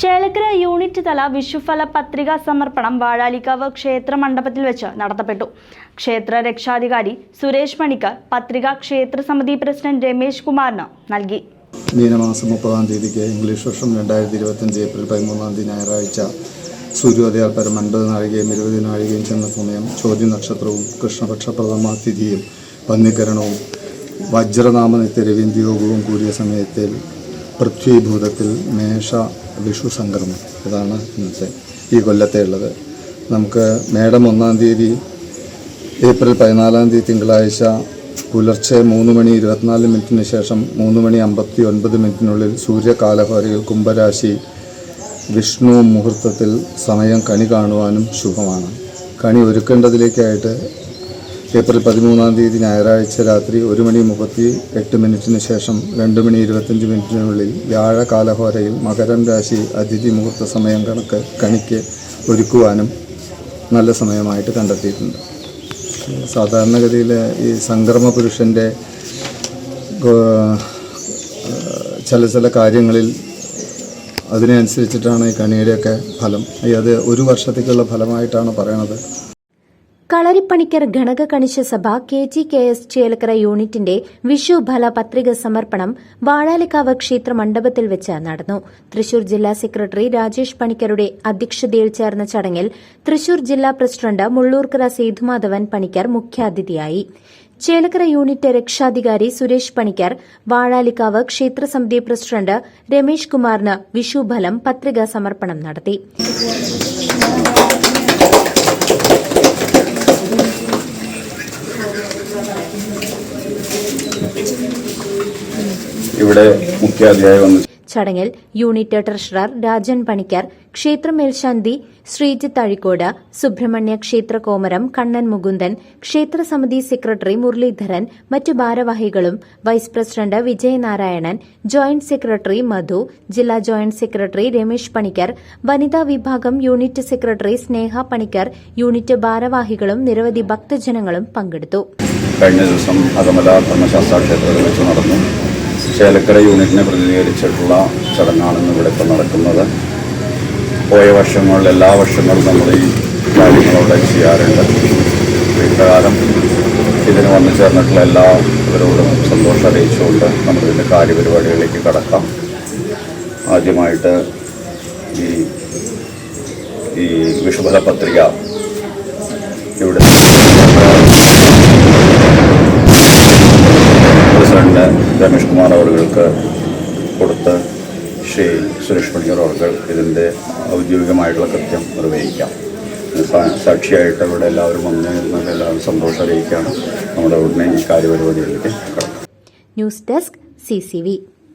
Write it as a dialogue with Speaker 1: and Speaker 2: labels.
Speaker 1: Chelakkara unit തല വിഷുഫല പത്രികാ സമർപ്പണം വാഴാലിക്കാവ് ക്ഷേത്ര മണ്ഡപത്തിൽ വെച്ച് നടത്തപ്പെട്ടു. ക്ഷേത്ര രക്ഷാധികാരി സുരേഷ് മണിക്കർ പത്രിക ക്ഷേത്ര സമിതി പ്രസിഡന്റ് രമേശ് കുമാറിന് നൽകി.
Speaker 2: മീനമാസം മുപ്പതാം തീയതിക്ക് ഇംഗ്ലീഷ് വർഷം രണ്ടായിരത്തി ഇരുപത്തഞ്ച് ഏപ്രിൽ പതിമൂന്നാം തീയതി ഞായറാഴ്ച സൂര്യോദയാൽപരം അൻപത് നാഴികയും ഇരുപത് നാഴികയും ചെന്ന സമയം ചോദ്യ നക്ഷത്രവും കൃഷ്ണപക്ഷ പ്രഥമ തിഥിയും പന്നിക്കരണവും വജ്രനാമ രവീന്ദ്രയോഗവും കൂടിയ സമയത്തിൽ പൃഥ്വീഭൂതത്തിൽ മേഷ വിഷു സംക്രമം ഇതാണ് ഇന്നത്തെ ഈ കൊല്ലത്തെ ഉള്ളത്. നമുക്ക് മേടം ഒന്നാം തീയതി ഏപ്രിൽ പതിനാലാം തീയതി തിങ്കളാഴ്ച പുലർച്ചെ മൂന്ന് മണി ഇരുപത്തിനാല് മിനിറ്റിന് ശേഷം മൂന്ന് മണി അമ്പത്തി ഒൻപത് മിനിറ്റിനുള്ളിൽ സൂര്യകാലഹോരയിൽ കുംഭരാശി വിഷ്ണു മുഹൂർത്തത്തിൽ സമയം കണി കാണുവാനും ശുഭമാണ്. കണി ഒരുക്കേണ്ടതിലേക്കായിട്ട് ഏപ്രിൽ പതിമൂന്നാം തീയതി ഞായറാഴ്ച രാത്രി ഒരു മണി മുപ്പത്തി എട്ട് മിനിറ്റിന് ശേഷം രണ്ട് മണി ഇരുപത്തഞ്ച് മിനിറ്റിനുള്ളിൽ വ്യാഴ കാലഹോരയിൽ മകരം രാശി അതിഥി മുഹൂർത്ത സമയം കണക്ക് കണിക്ക് ഒരുക്കുവാനും നല്ല സമയമായിട്ട് കണ്ടെത്തിയിട്ടുണ്ട്. സാധാരണഗതിയിൽ ഈ സംക്രമ പുരുഷന്റെ ചില ചില കാര്യങ്ങളിൽ അതിനനുസരിച്ചിട്ടാണ് ഈ കണിയുടെയൊക്കെ ഫലം. അത് ഒരു വർഷത്തേക്കുള്ള ഫലമായിട്ടാണ് പറയണത്.
Speaker 3: Kalarippanicker Ganaka Kanisha Sabha K G K S Chelakkara യൂണിറ്റിന്റെ വിഷുഫല പത്രിക സമർപ്പണം വാഴാലിക്കാവ് ക്ഷേത്ര മണ്ഡപത്തിൽ വെച്ച് നടന്നു. തൃശൂർ ജില്ലാ സെക്രട്ടറി രാജേഷ് പണിക്കരുടെ അധ്യക്ഷതയിൽ ചേർന്ന ചടങ്ങിൽ തൃശൂർ ജില്ലാ പ്രസിഡന്റ് മുള്ളൂർക്കര സേതുമാധവൻ പണിക്കർ മുഖ്യാതിഥിയായി. ചേലക്കര യൂണിറ്റ് രക്ഷാധികാരി സുരേഷ് പണിക്കർ വാഴാലിക്കാവ് ക്ഷേത്രസമിതി പ്രസിഡന്റ് രമേശ് കുമാറിന് വിഷുഫലം പത്രിക സമർപ്പണം നടത്തി.
Speaker 4: വന്നു.
Speaker 3: ചടങ്ങിൽ യൂണിറ്റ് ട്രഷറർ രാജൻ പണിക്കർ ക്ഷേത്ര മേൽശാന്തി ശ്രീജിത്ത് അഴിക്കോട് സുബ്രഹ്മണ്യ ക്ഷേത്ര കോമരം കണ്ണൻ മുകുന്ദൻ ക്ഷേത്ര സമിതി സെക്രട്ടറി മുരളീധരൻ മറ്റു ഭാരവാഹികളും vice president Vijayanarayanan joint secretary Madhu ജില്ലാ ജോയിന്റ് സെക്രട്ടറി രമേശ് പണിക്കർ വനിതാ വിഭാഗം unit secretary Sneha Panicker unit ഭാരവാഹികളും നിരവധി ഭക്തജനങ്ങളും പങ്കെടുത്തു.
Speaker 4: കഴിഞ്ഞ ദിവസം അകമല ധർമ്മശാസ്ത്ര ക്ഷേത്രത്തിൽ വെച്ച് നടന്നു. ചേലക്കര യൂണിറ്റിനെ പ്രതിനിധീകരിച്ചിട്ടുള്ള ചടങ്ങാണെന്ന് ഇവിടെ ഇപ്പോൾ നടക്കുന്നത്. പോയ വർഷങ്ങളിൽ എല്ലാ വർഷങ്ങളും നമ്മൾ ഈ കാര്യങ്ങളവിടെ ചെയ്യാറുണ്ട്. ഇപ്രകാരം ഇതിന് വന്നു ചേർന്നിട്ടുള്ള എല്ലാവരോടും സന്തോഷം അറിയിച്ചുകൊണ്ട് നമ്മളിതിന്റെ കാര്യപരിപാടികളിലേക്ക് കടക്കാം. ആദ്യമായിട്ട് ഈ ഈ വിഷുഫല പത്രിക ഇവിടെ പ്രസിഡന്റ് രമേഷ് കുമാർ അവർക്ക് കൊടുത്ത് ശ്രീ സുരേഷ് പണിക്കർ അവർക്ക് ഇതിന്റെ ഔദ്യോഗികമായിട്ടുള്ള കൃത്യം നിർവഹിക്കാം. സാ- സാക്ഷിയായിട്ട് ഇവിടെ എല്ലാവരും വന്ന് എല്ലാവരും സന്തോഷം അറിയിക്കുകയാണ്. നമ്മുടെ ഉടനെ ഈ കാര്യപരിപാടികളിലേക്ക് കടക്കാം.
Speaker 3: News desk CCV